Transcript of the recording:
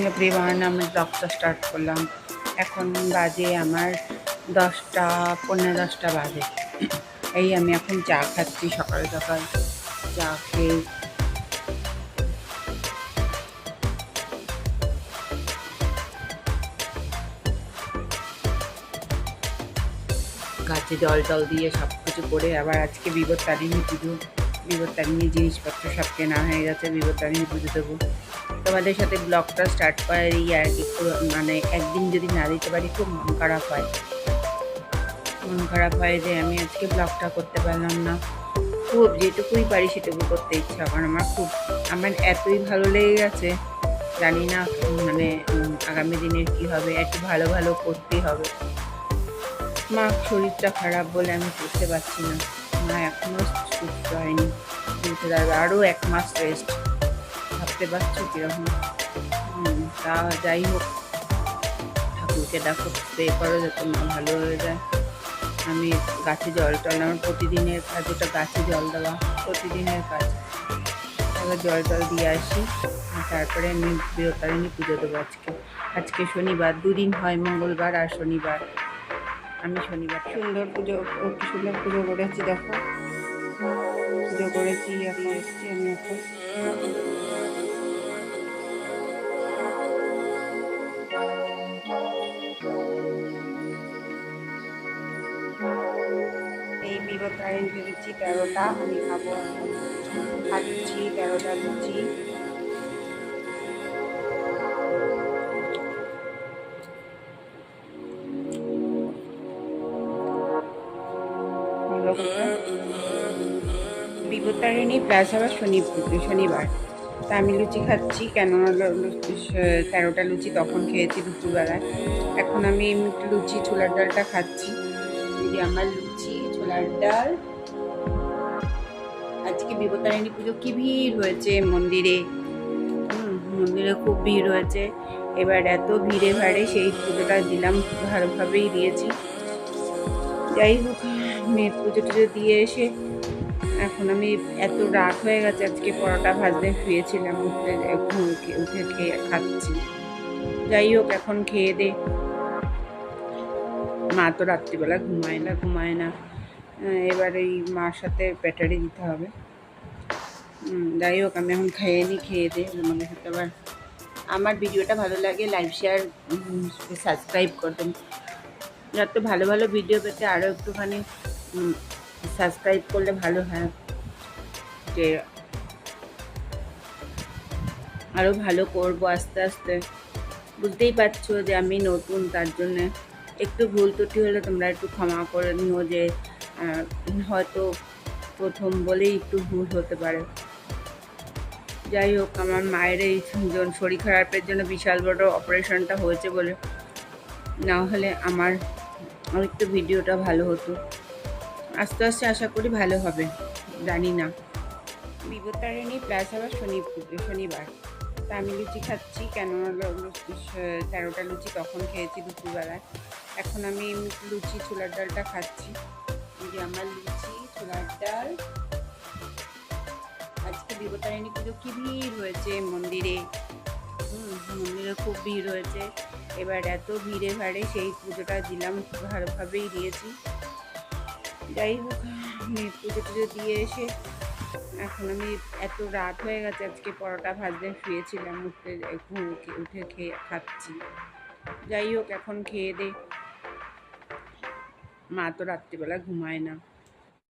Everyone আমি ব্লগটা start করলাম। এখন বাজে আমার দশটা পনেরো দশটা বাজে। এই আমি এখন চা খাচ্ছি সকাল সকাল। চা খেয়ে গাছে জল টল দিয়ে সব কিছু করে আবার আজকে বিপত্তারিণী পুজো। বিপত্তারিণী জিনিসপত্র সব কেনা হয়ে গেছে বিপত্তারিণী পুজো দেবো। তোমাদের সাথে ব্লগটা স্টার্ট এই আর কি মানে একদিন যদি না দিতে পারি খুব মন খারাপ হয়। মন খারাপ হয় যে আমি আজকে ব্লগটা করতে পারলাম না। খুব যেটুকুই পারি সেটুকু করতে ইচ্ছা, কারণ আমার খুব, আমার এতই ভালো লেগে গেছে। জানি না মানে আগামী দিনের কি হবে, একটু ভালো ভালো করতেই হবে। মা, শরীরটা খারাপ বলে আমি করতে পারছি না। মা এখনও সুস্থ হয়নি। বলতে পারবে আরও এক মাস রেস্ট ভাবতে পারছ কীরকম? তা যাই হোক। ঠাকুরকে ডাকো প্রে করো যাতে মা ভালো হয়ে যায়। আমি গাছে জল টল আমার প্রতিদিনের কাজ ওটা গাছে জল দেওয়া, প্রতিদিনের কাজ। এবার জল টল দিয়ে আসি তারপরে আমি বৃহতারিণী পুজো দেবো আজকে। আজকে শনিবার, দুদিন হয় মঙ্গলবার আর শনিবার। আমি শনিবার। সুন্দর পুজো কি সুন্দর পুজো করেছি, দেখো। পুজো করেছি এখন এসছি, আমি এখন। এই বিগত আইন ভেবেছি তেরোটা, আমি খাব। খাচ্ছি তেরোটা লুচি। বিপত্তারিণী প্লাস আবার শনি শনিবার। তা আমি লুচি খাচ্ছি, কেননা তেরোটা লুচি তখন খেয়েছি দুপুরবেলায়। এখন আমি একটু লুচি ছোলার ডালটা খাচ্ছি। যে আমার লুচি, ছোলার ডাল। আজকে বিপত্তারিণী পুজো, কি ভিড় হয়েছে মন্দিরে? মন্দিরে খুব ভিড় হয়েছে। এবার এত ভিড়ে ভাড়ে সেই পুজোটা দিলাম, ভালোভাবেই দিয়েছি। যাই হোক মেয়ের পুজো টুজো দিয়ে এসে এখন আমি এত রাত হয়ে গেছে, আজকে পরোটা ভাজতে শুয়েছিলাম উঠতে উঠে খেয়ে খাচ্ছি। যাই হোক, এখন খেয়ে দে। মা তো রাত্রিবেলা ঘুমায় না ঘুমায় না। এবার এই মার সাথে ব্যাটারি দিতে হবে। যাই হোক, আমি এখন খেয়ে নিই খেয়ে দে। তোমাদের সাথে আবার আমার ভিডিওটা ভালো লাগে, লাইক, শেয়ার সাবস্ক্রাইব করবেন যাতে ভালো ভালো ভিডিও পেতে আরও একটুখানি সাবস্ক্রাইব করলে ভালো হয়। যে আরও ভালো করব আস্তে আস্তে। বুঝতেই পারছ যে আমি নতুন, তার জন্যে একটু ভুল ত্রুটি হলে তোমরা একটু ক্ষমা করে নিও যে হয়তো প্রথম বলেই একটু ভুল হতে পারে। যাই হোক, আমার মায়ের এই শরীর খারাপের জন্য বিশাল বড় অপারেশনটা হয়েছে বলে। না হলে আমার একটু ভিডিওটা ভালো হতো। আস্তে আস্তে আশা করি ভালো হবে, জানি না। বিপত্তারিণী প্লাস আবার শনি শনিবার। তা আমি লুচি খাচ্ছি স- তেরোটা লুচি তখন খেয়েছি দুপুরবেলায়। এখন আমি লুচি ছোলার ডালটা খাচ্ছি। যে আমার লুচি, ছোলার ডাল। আজকে বিপত্তারিণী পুজো কী ভিড় হয়েছে মন্দিরে? মন্দিরে খুব ভিড় হয়েছে। এবার এত ভিড়ে ভাড়ে সেই পুজোটা দিলাম, ভালোভাবেই দিয়েছি। যাই হোক, আমি পুজো টুজো দিয়ে এসে এখন আমি এত রাত হয়ে গেছে, আজকে পরোটা ভাজতে শুয়েছিলাম উঠতে উঠে খেয়ে খাচ্ছি। যাই হোক, এখন খেয়ে দে। মা তো রাত্রিবেলা ঘুমায় না।